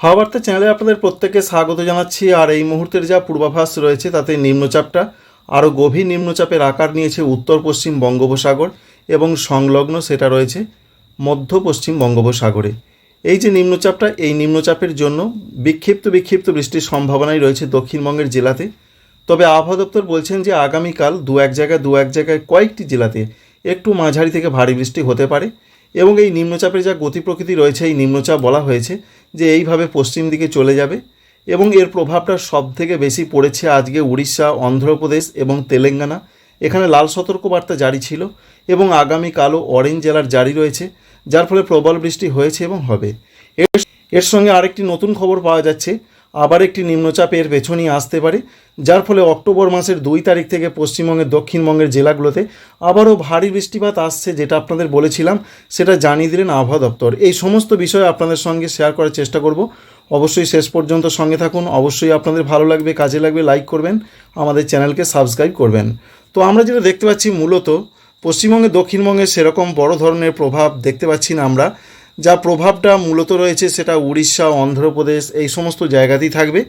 হাওয়াবার্তা চ্যানেলে আপনাদের প্রত্যেককে স্বাগত জানাচ্ছি, আর এই মুহূর্তের যা পূর্বাভাস রয়েছে তাতে নিম্নচাপটা, আরও গভীর নিম্নচাপের আকার নিয়েছে উত্তর পশ্চিম বঙ্গোপসাগর এবং সংলগ্ন সেটা রয়েছে মধ্য পশ্চিম বঙ্গোপসাগরে। এই যে নিম্নচাপটা, এই নিম্নচাপের জন্য বিক্ষিপ্ত বিক্ষিপ্ত বৃষ্টির সম্ভাবনাই রয়েছে দক্ষিণবঙ্গের জেলাতে। তবে আবহাওয়া দপ্তর বলছেন যে আগামীকাল দু এক জায়গায় দু এক জায়গায় কয়েকটি জেলাতে একটু মাঝারি থেকে ভারী বৃষ্টি হতে পারে এবং এই নিম্নচাপের যা গতি প্রকৃতি রয়েছে, এই নিম্নচাপ বলা হয়েছে যে এইভাবে পশ্চিম দিকে চলে যাবে এবং এর প্রভাবটা সব থেকে বেশি পড়েছে আজকে উড়িষ্যা, অন্ধ্রপ্রদেশ এবং তেলেঙ্গানা। এখানে লাল সতর্কবার্তা জারি ছিল এবং আগামীকালও অরেঞ্জ জেলার জারি রয়েছে, যার ফলে প্রবল বৃষ্টি হয়েছে এবং হবে। এর এর সঙ্গে আরেকটি নতুন খবর পাওয়া যাচ্ছে আবার একটি নিম্নচাপ এর পেছনই আসতে পারে, যার ফলে অক্টোবর মাসের দুই তারিখ থেকে পশ্চিমবঙ্গের দক্ষিণবঙ্গের জেলাগুলোতে আবারও ভারী বৃষ্টিপাত আসছে, যেটা আপনাদের বলেছিলাম, সেটা জানিয়ে দিলেন আবহাওয়া দপ্তর। এই সমস্ত বিষয় আপনাদের সঙ্গে শেয়ার করার চেষ্টা করব। অবশ্যই শেষ পর্যন্ত সঙ্গে থাকুন। অবশ্যই আপনাদের ভালো লাগবে, কাজে লাগবে লাইক করবেন, আমাদের চ্যানেলকে সাবস্ক্রাইব করবেন। তো আমরা যেটা দেখতে পাচ্ছি মূলত, পশ্চিমবঙ্গে দক্ষিণবঙ্গে সেরকম বড় ধরনের প্রভাব দেখতে পাচ্ছি না আমরা। যা প্রভাবটা মূলত রয়েছে সেটা উড়িষ্যা, অন্ধ্রপ্রদেশ, এই সমস্ত জায়গাতেই থাকবে।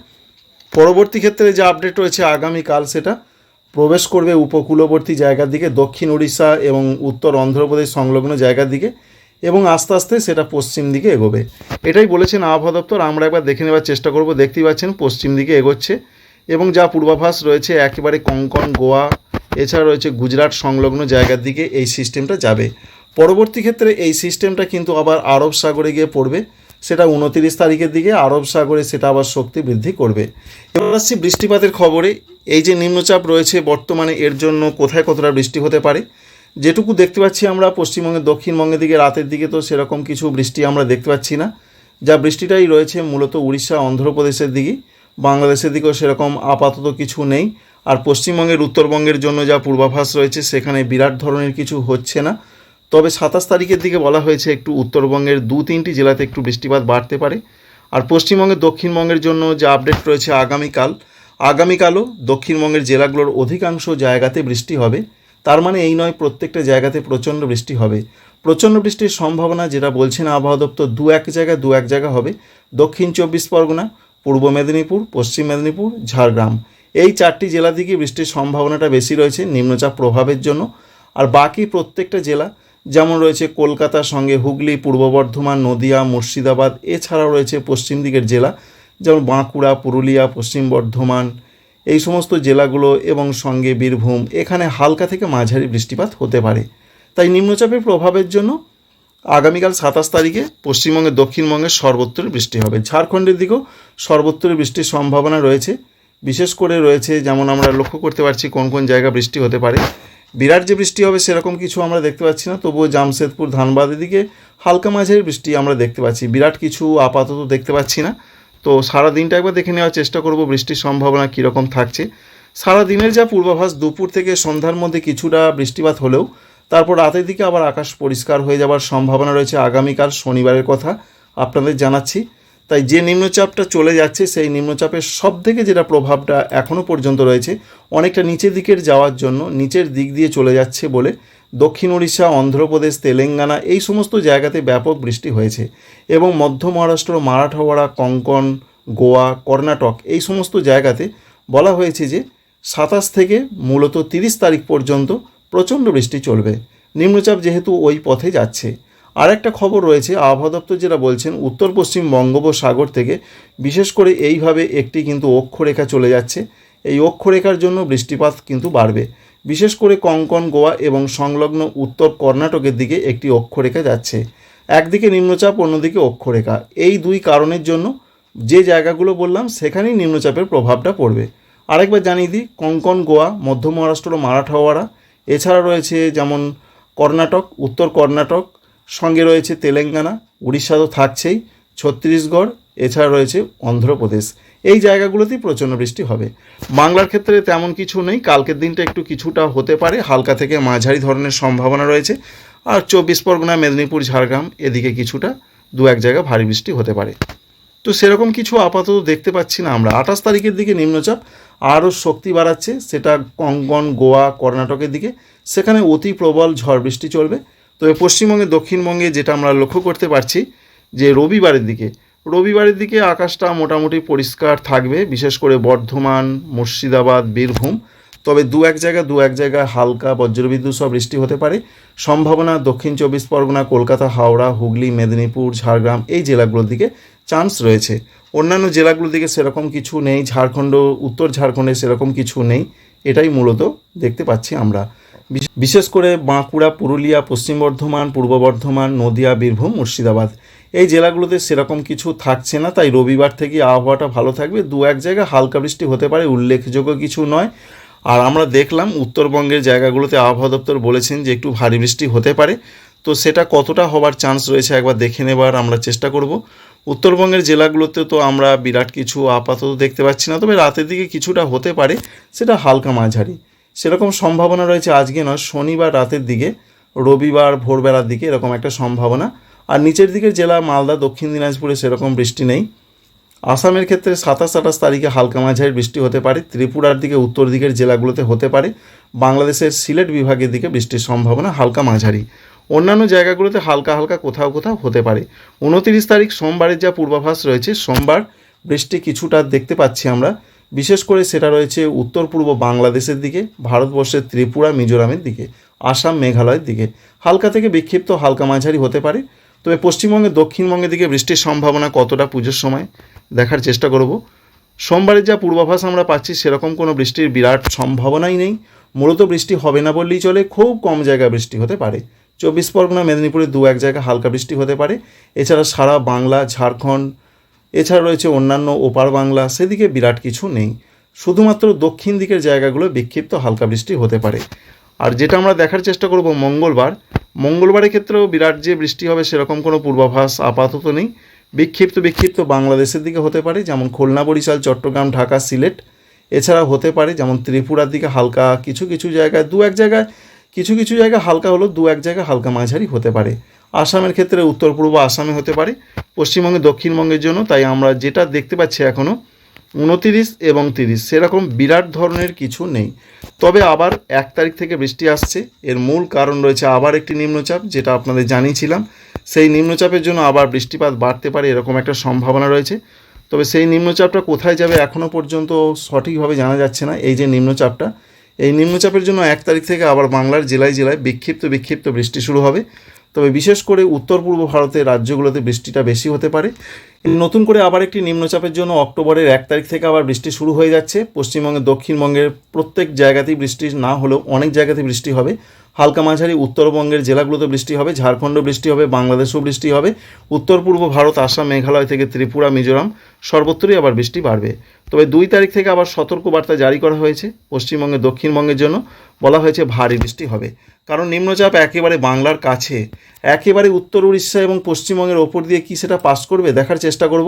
পরবর্তী ক্ষেত্রে যে আপডেট রয়েছে আগামীকাল সেটা প্রবেশ করবে উপকূলবর্তী জায়গার দিকে, দক্ষিণ উড়িষ্যা এবং উত্তর অন্ধ্রপ্রদেশ সংলগ্ন জায়গার দিকে এবং আস্তে আস্তে সেটা পশ্চিম দিকে এগোবে। এটাই বলেছেন আবহাওয়া দপ্তর। আমরা একবার দেখে নেওয়ার চেষ্টা করব। দেখতেই পাচ্ছেন পশ্চিম দিকে এগোচ্ছে এবং যা পূর্বাভাস রয়েছে একেবারে কঙ্কন, গোয়া, এছাড়া রয়েছে গুজরাট সংলগ্ন জায়গার দিকে এই সিস্টেমটা যাবে। পরবর্তী ক্ষেত্রে এই সিস্টেমটা কিন্তু আবার আরব সাগরে গিয়ে পড়বে। সেটা উনতিরিশ তারিখের দিকে আরব সাগরে সেটা আবার শক্তি বৃদ্ধি করবে। এবার আসছি বৃষ্টিপাতের খবরে। এই যে নিম্নচাপ রয়েছে বর্তমানে, এর জন্য কোথায় কতটা বৃষ্টি হতে পারে? যেটুকু দেখতে পাচ্ছি আমরা পশ্চিমবঙ্গের দক্ষিণবঙ্গের দিকে, রাতের দিকে তো সেরকম কিছু বৃষ্টি আমরা দেখতে পাচ্ছি না। যা বৃষ্টিটাই রয়েছে মূলত উড়িষ্যা, অন্ধ্রপ্রদেশের দিকে। বাংলাদেশের দিকেও সেরকম আপাতত কিছু নেই। আর পশ্চিমবঙ্গের, উত্তরবঙ্গের জন্য যা পূর্বাভাস রয়েছে, সেখানে বিরাট ধরনের কিছু হচ্ছে না। তবে সাতাশ তারিখের দিকে বলা হয়েছে একটু উত্তরবঙ্গের দু তিনটি জেলাতে একটু বৃষ্টিপাত বাড়তে পারে। আর পশ্চিমবঙ্গের দক্ষিণবঙ্গের জন্য যে আপডেট রয়েছে আগামীকাল, আগামীকালও দক্ষিণবঙ্গের জেলাগুলোর অধিকাংশ জায়গাতে বৃষ্টি হবে। তার মানে এই নয়, প্রত্যেকটা জায়গাতে প্রচণ্ড বৃষ্টি হবে। প্রচণ্ড বৃষ্টির সম্ভাবনা যেটা বলছেন আবহাওয়া দপ্তর, দু এক জায়গায় দু এক জায়গা হবে। দক্ষিণ চব্বিশ পরগনা, পূর্ব মেদিনীপুর, পশ্চিম মেদিনীপুর, ঝাড়গ্রাম। এই চারটি জেলা দিকে বৃষ্টির সম্ভাবনাটা বেশি রয়েছে নিম্নচাপ প্রভাবের জন্য। আর বাকি প্রত্যেকটা জেলা যেমন রয়েছে কলকাতার সঙ্গে হুগলি, পূর্ব বর্ধমান, নদিয়া, মুর্শিদাবাদ, এছাড়াও রয়েছে পশ্চিম দিকের জেলা, যেমন বাঁকুড়া, পুরুলিয়া, পশ্চিম বর্ধমান, এই সমস্ত জেলাগুলো এবং সঙ্গে বীরভূম, এখানে হালকা থেকে মাঝারি বৃষ্টিপাত হতে পারে। তাই নিম্নচাপের প্রভাবের জন্য আগামীকাল সাতাশ তারিখে পশ্চিমবঙ্গের দক্ষিণবঙ্গের সর্বত্র বৃষ্টি হবে। ঝাড়খণ্ডের দিকেও সর্বত্র বৃষ্টির সম্ভাবনা রয়েছে। বিশেষ করে রয়েছে, যেমন আমরা লক্ষ্য করতে পারছি কোন কোন জায়গা বৃষ্টি হতে পারে বিরাট যে বৃষ্টি হবে সেরকম কিছু আমরা দেখতে পাচ্ছি না, তবুও জামশেদপুর, ধানবাদ দিকে হালকা মাঝারি বৃষ্টি আমরা দেখতে পাচ্ছি। বিরাট কিছু আপাতত দেখতে পাচ্ছি না। তো সারা দিনটা একবার দেখে নেওয়ার চেষ্টা করব বৃষ্টির সম্ভাবনা কীরকম থাকছে। সারা দিনের যা পূর্বাভাস, দুপুর থেকে সন্ধ্যার মধ্যে কিছুটা বৃষ্টিপাত হলেও তারপর রাতের দিকে আবার আকাশ পরিষ্কার হয়ে যাওয়ার সম্ভাবনা রয়েছে। আগামীকাল শনিবারের কথা আপনাদের জানাচ্ছি। তাই যে নিম্নচাপটা চলে যাচ্ছে, সেই নিম্নচাপের সব থেকে যেটা প্রভাবটা এখনও পর্যন্ত রয়েছে, অনেকটা নিচের দিকের যাওয়ার জন্য নিচের দিক দিয়ে চলে যাচ্ছে বলে দক্ষিণ উড়িষ্যা অন্ধ্রপ্রদেশ, তেলেঙ্গানা এই সমস্ত জায়গাতে ব্যাপক বৃষ্টি হয়েছে এবং মধ্য মহারাষ্ট্র, মারাঠাওয়াড়া, কঙ্কন, গোয়া, কর্ণাটক এই সমস্ত জায়গাতে বলা হয়েছে যে সাতাশ থেকে মূলত তিরিশ তারিখ পর্যন্ত প্রচণ্ড বৃষ্টি চলবে। নিম্নচাপ যেহেতু ওই পথে যাচ্ছে আর একটা খবর রয়েছে, আবহাওয়া দপ্তর যেটা বলছেন, উত্তর পশ্চিম বঙ্গোপসাগর থেকে, বিশেষ করে এইভাবে একটি কিন্তু অক্ষরেখা চলে যাচ্ছে। এই অক্ষরেখার জন্য বৃষ্টিপাত কিন্তু বাড়বে। বিশেষ করে কঙ্কন, গোয়া এবং সংলগ্ন উত্তর কর্ণাটকের দিকে একটি অক্ষরেখা যাচ্ছে। একদিকে নিম্নচাপ, অন্যদিকে অক্ষরেখা। এই দুই কারণের জন্য যে জায়গাগুলো বললাম, সেখানেই নিম্নচাপের প্রভাবটা পড়বে। আরেকবার জানিয়ে দিই, কঙ্কন, গোয়া, মধ্য মহারাষ্ট্র মারাঠাওয়াড়া এছাড়া রয়েছে যেমন কর্ণাটক, উত্তর কর্ণাটক সঙ্গে রয়েছে তেলেঙ্গানা উড়িষ্যা তো থাকছেই, ছত্তিশগড়, এছাড়া রয়েছে অন্ধ্রপ্রদেশ। এই জায়গাগুলোতেই প্রচণ্ড বৃষ্টি হবে। বাংলার ক্ষেত্রে তেমন কিছু নেই, কালকের দিনটা একটু কিছুটা হতে পারে, হালকা থেকে মাঝারি ধরনের সম্ভাবনা রয়েছে। আর চব্বিশ পরগনা, মেদিনীপুর, ঝাড়গ্রাম, এদিকে কিছুটা, দু এক জায়গা ভারী বৃষ্টি হতে পারে। তো সেরকম কিছু আপাতত দেখতে পাচ্ছি না আমরা। আঠাশ তারিখের দিকে নিম্নচাপ, আরও শক্তি বাড়াচ্ছে, সেটা কঙ্কন, গোয়া, কর্ণাটকের দিকে। সেখানে অতি প্রবল ঝড় বৃষ্টি চলবে। তবে পশ্চিমবঙ্গে, দক্ষিণবঙ্গে যেটা আমরা লক্ষ্য করতে পারছি যে রবিবারের দিকে রবিবারের দিকে আকাশটা মোটামুটি পরিষ্কার থাকবে, বিশেষ করে বর্ধমান, মুর্শিদাবাদ, বীরভূম। তবে দু এক জায়গা, দু এক জায়গায় হালকা বজ্রবিদ্যুৎ সহ বৃষ্টি হতে পারে। সম্ভাবনা দক্ষিণ চব্বিশ পরগনা, কলকাতা, হাওড়া, হুগলি, মেদিনীপুর, ঝাড়গ্রাম এই জেলাগুলোর দিকে চান্স রয়েছে। অন্যান্য জেলাগুলোর দিকে সেরকম কিছু নেই, ঝাড়খণ্ড, উত্তর ঝাড়খণ্ডে সেরকম কিছু নেই, এটাই মূলত দেখতে পাচ্ছি আমরা। বিশেষ করে বাঁকুড়া, পুরুলিয়া, পশ্চিম বর্ধমান, পূর্ব বর্ধমান, নদিয়া, বীরভূম, মুর্শিদাবাদ। এই জেলাগুলোতে সেরকম কিছু থাকছে না, তাই রবিবার থেকে আবহাওয়াটা ভালো থাকবে। দু এক জায়গায় হালকা বৃষ্টি হতে পারে, উল্লেখযোগ্য কিছু নয়। আর আমরা দেখলাম উত্তরবঙ্গের জায়গাগুলোতে আবহাওয়া দপ্তর বলেছেন যে একটু ভারী বৃষ্টি হতে পারে। তো সেটা কতটা হবার চান্স রয়েছে একবার দেখে নেবার আমরা চেষ্টা করব। উত্তরবঙ্গের জেলাগুলোতে তো আমরা বিরাট কিছু আপাতত দেখতে পাচ্ছি না, তবে রাতের দিকে কিছুটা হতে পারে, সেটা হালকা মাঝারি। সেরকম সম্ভাবনা রয়েছে আজকে নয়, শনিবার রাতের দিকে, রবিবার ভোরবেলার দিকে এরকম একটা সম্ভাবনা। আর নিচের দিকের জেলা মালদা, দক্ষিণ দিনাজপুরে সেরকম বৃষ্টি নেই। আসামের ক্ষেত্রে সাতাশ, আঠাশ তারিখে হালকা মাঝারি বৃষ্টি হতে পারে। ত্রিপুরার দিকে উত্তর দিকের জেলাগুলোতে হতে পারে। বাংলাদেশের সিলেট বিভাগের দিকে বৃষ্টির সম্ভাবনা হালকা মাঝারি। অন্যান্য জায়গাগুলোতে হালকা হালকা কোথাও কোথাও হতে পারে। উনতিরিশ তারিখ সোমবারের যা পূর্বাভাস রয়েছে, সোমবার বৃষ্টি কিছুটা দেখতে পাচ্ছি আমরা। বিশেষ করে সেটা রয়েছে উত্তর পূর্ব বাংলাদেশের দিকে, ভারতবর্ষের ত্রিপুরা, মিজোরামের দিকে, আসাম, মেঘালয়ের দিকে। হালকা থেকে বিক্ষিপ্ত হালকা মাঝারি হতে পারে, তবে পশ্চিমবঙ্গের দক্ষিণবঙ্গের দিকে বৃষ্টির সম্ভাবনা কতটা পুজোর সময়, দেখার চেষ্টা করব। সোমবারের যা পূর্বাভাস আমরা পাচ্ছি, সেরকম কোনো বৃষ্টির বিরাট সম্ভাবনাই নেই। মূলত বৃষ্টি হবে না বললেই চলে, খুব কম জায়গায় বৃষ্টি হতে পারে। চব্বিশ পরগনা, মেদিনীপুরে দু এক জায়গায় হালকা বৃষ্টি হতে পারে। এছাড়া সারা বাংলা, ঝাড়খণ্ড এছাড়া রয়েছে অন্যান্য ওপার বাংলা, সেদিকে বিরাট কিছু নেই। শুধুমাত্র দক্ষিণ দিকের জায়গাগুলো বিক্ষিপ্ত হালকা বৃষ্টি হতে পারে। আর যেটা আমরা দেখার চেষ্টা করব মঙ্গলবার মঙ্গলবারের ক্ষেত্রেও বিরাট যে বৃষ্টি হবে সেরকম কোনো পূর্বাভাস আপাতত নেই। বিক্ষিপ্ত বিক্ষিপ্ত বাংলাদেশের দিকে হতে পারে, যেমন খুলনা, বরিশাল, চট্টগ্রাম, ঢাকা, সিলেট। এছাড়া হতে পারে, যেমন ত্রিপুরার দিকে হালকা কিছু কিছু জায়গায়, দু এক জায়গায় কিছু কিছু জায়গায় হালকা হলো দু এক জায়গায় হালকা মাঝারি হতে পারে। আসামের ক্ষেত্রে উত্তর, পূর্ব আসামে হতে পারে, পশ্চিমবঙ্গে, দক্ষিণবঙ্গের জন্য। তাই আমরা যেটা দেখতে পাচ্ছি এখনও উনতিরিশ এবং তিরিশ, সেরকম বিরাট ধরনের কিছু নেই। তবে আবার এক তারিখ থেকে বৃষ্টি আসছে। এর মূল কারণ রয়েছে আবার একটি নিম্নচাপ, যেটা আপনাদের জানিয়েছিলাম। সেই নিম্নচাপের জন্য আবার বৃষ্টিপাত বাড়তে পারে, এরকম একটা সম্ভাবনা রয়েছে। তবে সেই নিম্নচাপটা কোথায় যাবে এখনও পর্যন্ত সঠিকভাবে জানা যাচ্ছে না, এই যে নিম্নচাপটা। এই নিম্নচাপের জন্য এক তারিখ থেকে আবার বাংলার জেলায় জেলায় বিক্ষিপ্ত বিক্ষিপ্ত বৃষ্টি শুরু হবে। তবে বিশেষ করে উত্তর পূর্ব ভারতের রাজ্যগুলোতে বৃষ্টিটা বেশি হতে পারে। নতুন করে আবার একটি নিম্নচাপের জন্য অক্টোবরের এক তারিখ থেকে আবার বৃষ্টি শুরু হয়ে যাচ্ছে। পশ্চিমবঙ্গের দক্ষিণবঙ্গের প্রত্যেক জায়গাতেই বৃষ্টি না হলেও অনেক জায়গাতে বৃষ্টি হবে। হালকা মাঝারি উত্তরবঙ্গের জেলাগুলোতে বৃষ্টি হবে ঝাড়খণ্ড বৃষ্টি হবে, বাংলাদেশেও বৃষ্টি হবে। উত্তর, পূর্ব ভারত, আসাম, মেঘালয় থেকে ত্রিপুরা, মিজোরাম সর্বত্রই আবার বৃষ্টি বাড়বে। তবে দুই তারিখ থেকে আবার সতর্কবার্তা জারি করা হয়েছে পশ্চিমবঙ্গের দক্ষিণবঙ্গের জন্য। বলা হয়েছে ভারী বৃষ্টি হবে। কারণ নিম্নচাপ একেবারে বাংলার কাছে। একেবারে উত্তর উড়িষ্যা এবং পশ্চিমবঙ্গের ওপর দিয়ে কি সেটা পাস করবে দেখার চেষ্টা করব।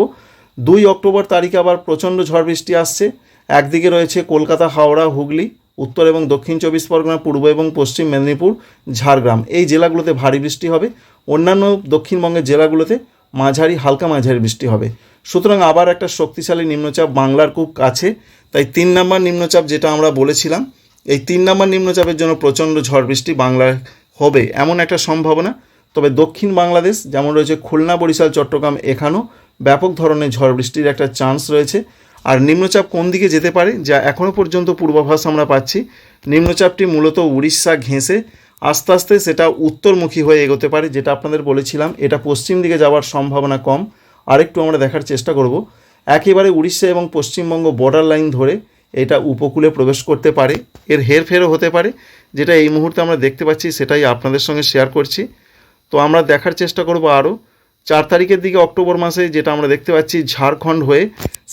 দুই অক্টোবর তারিখে আবার প্রচণ্ড ঝড় বৃষ্টি আসছে। একদিকে রয়েছে কলকাতা, হাওড়া, হুগলি। উত্তর এবং দক্ষিণ চব্বিশ পরগনা, পূর্ব এবং পশ্চিম মেদিনীপুর, ঝাড়গ্রাম। এই জেলাগুলোতে ভারী বৃষ্টি হবে। অন্যান্য দক্ষিণবঙ্গের জেলাগুলোতে মাঝারি, হালকা মাঝারি বৃষ্টি হবে। সুতরাং আবার একটা শক্তিশালী নিম্নচাপ বাংলার খুব কাছে। তাই তিন নম্বর নিম্নচাপ যেটা আমরা বলেছিলাম, এই তিন নম্বর নিম্নচাপের জন্য প্রচণ্ড ঝড় বৃষ্টি বাংলায় হবে এমন একটা সম্ভাবনা। তবে দক্ষিণ বাংলাদেশ, যেমন রয়েছে খুলনা, বরিশাল, চট্টগ্রাম, এখানেও ব্যাপক ধরনের ঝড় বৃষ্টির একটা চান্স রয়েছে। আর নিম্নচাপ কোন দিকে যেতে পারে, যা এখনও পর্যন্ত পূর্বাভাস আমরা পাচ্ছি? নিম্নচাপটি মূলত উড়িষ্যা ঘেঁষে আস্তে আস্তে সেটা উত্তরমুখী হয়ে এগোতে পারে, যেটা আপনাদের বলেছিলাম। এটা পশ্চিম দিকে যাওয়ার সম্ভাবনা কম। আরেকটু আমরা দেখার চেষ্টা করব। একেবারে উড়িষ্যা এবং পশ্চিমবঙ্গ বর্ডার লাইন ধরে এটা উপকূলে প্রবেশ করতে পারে। এর হেরফেরও হতে পারে। যেটা এই মুহূর্তে আমরা দেখতে পাচ্ছি, সেটাই আপনাদের সঙ্গে শেয়ার করছি। তো আমরা দেখার চেষ্টা করব আরও। চার তারিখের দিকে অক্টোবর মাসে যেটা আমরা দেখতে পাচ্ছি ঝাড়খণ্ড হয়ে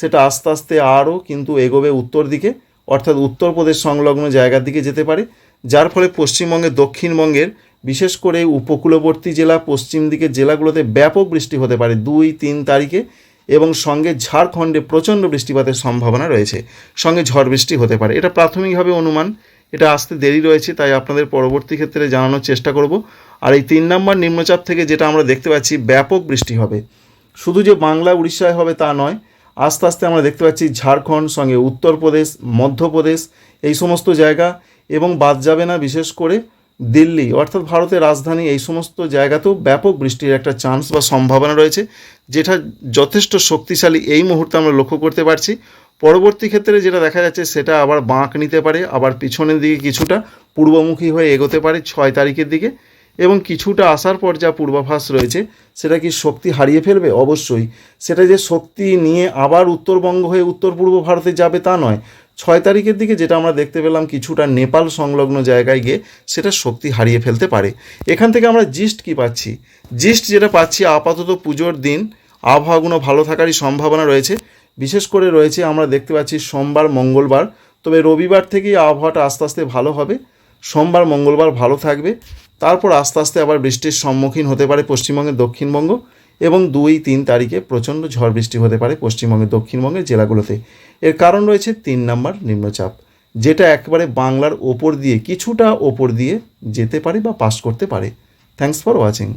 সেটা আস্তে আস্তে আরও কিন্তু এগোবে উত্তর দিকে, অর্থাৎ উত্তরপ্রদেশ সংলগ্ন জায়গার দিকে যেতে পারে, যার ফলে পশ্চিমবঙ্গের দক্ষিণবঙ্গের, বিশেষ করে উপকূলবর্তী জেলা, পশ্চিম দিকের জেলাগুলোতে ব্যাপক বৃষ্টি হতে পারে দুই, তিন তারিখে এবং সঙ্গে ঝাড়খণ্ডে প্রচণ্ড বৃষ্টিপাতের সম্ভাবনা রয়েছে, সঙ্গে ঝড় বৃষ্টি হতে পারে। এটা প্রাথমিকভাবে অনুমান, এটা আসতে দেরি রয়েছে, তাই আপনাদের পরবর্তী ক্ষেত্রে জানানোর চেষ্টা করব। আর এই তিন নম্বর নিম্নচাপ থেকে যেটা আমরা দেখতে পাচ্ছি, ব্যাপক বৃষ্টি হবে। শুধু যে বাংলা উড়িষ্যায় হবে তা নয়, আস্তে আস্তে আমরা দেখতে পাচ্ছি ঝাড়খণ্ড, সঙ্গে উত্তরপ্রদেশ, মধ্যপ্রদেশ, এই সমস্ত জায়গা, এবং বাদ যাবে না বিশেষ করে দিল্লি। অর্থাৎ ভারতের রাজধানী এই সমস্ত জায়গাতেও ব্যাপক বৃষ্টির একটা চান্স বা সম্ভাবনা রয়েছে, যেটা যথেষ্ট শক্তিশালী এই মুহূর্তে আমরা লক্ষ্য করতে পারছি। পরবর্তী ক্ষেত্রে যেটা দেখা যাচ্ছে, সেটা আবার বাঁক নিতে পারে, আবার পিছনের দিকে কিছুটা পূর্বমুখী হয়ে এগোতে পারে ছয় তারিখের দিকে। এবং কিছুটা আসার পর যা পূর্বাভাস রয়েছে, সেটা কি শক্তি হারিয়ে ফেলবে? অবশ্যই। সেটা যে শক্তি নিয়ে আবার উত্তরবঙ্গ হয়ে উত্তর পূর্ব ভারতে যাবে তা নয়। ছয় তারিখের দিকে যেটা আমরা দেখতে পেলাম, কিছুটা নেপাল সংলগ্ন জায়গায় গিয়ে সেটা শক্তি হারিয়ে ফেলতে পারে। এখান থেকে আমরা জিস্ট কি পাচ্ছি? জিস্ট যেটা পাচ্ছি, আপাতত পুজোর দিন আবহাওয়াগুলো ভালো থাকারই সম্ভাবনা রয়েছে। বিশেষ করে রয়েছে, আমরা দেখতে পাচ্ছি সোমবার, মঙ্গলবার। তবে রবিবার থেকেই আবহাওয়াটা আস্তে আস্তে ভালো হবে। সোমবার, মঙ্গলবার ভালো থাকবে। তারপর আস্তে আস্তে আবার বৃষ্টির সম্মুখীন হতে পারে পশ্চিমবঙ্গের দক্ষিণবঙ্গ এবং দুই, তিন তারিখে প্রচণ্ড ঝড় বৃষ্টি হতে পারে পশ্চিমবঙ্গের দক্ষিণবঙ্গের জেলাগুলোতে। এর কারণ রয়েছে তিন নম্বর নিম্নচাপ, যেটা একবারে বাংলার ওপর দিয়ে, কিছুটা ওপর দিয়ে যেতে পারে বা পাস করতে পারে। Thanks for watching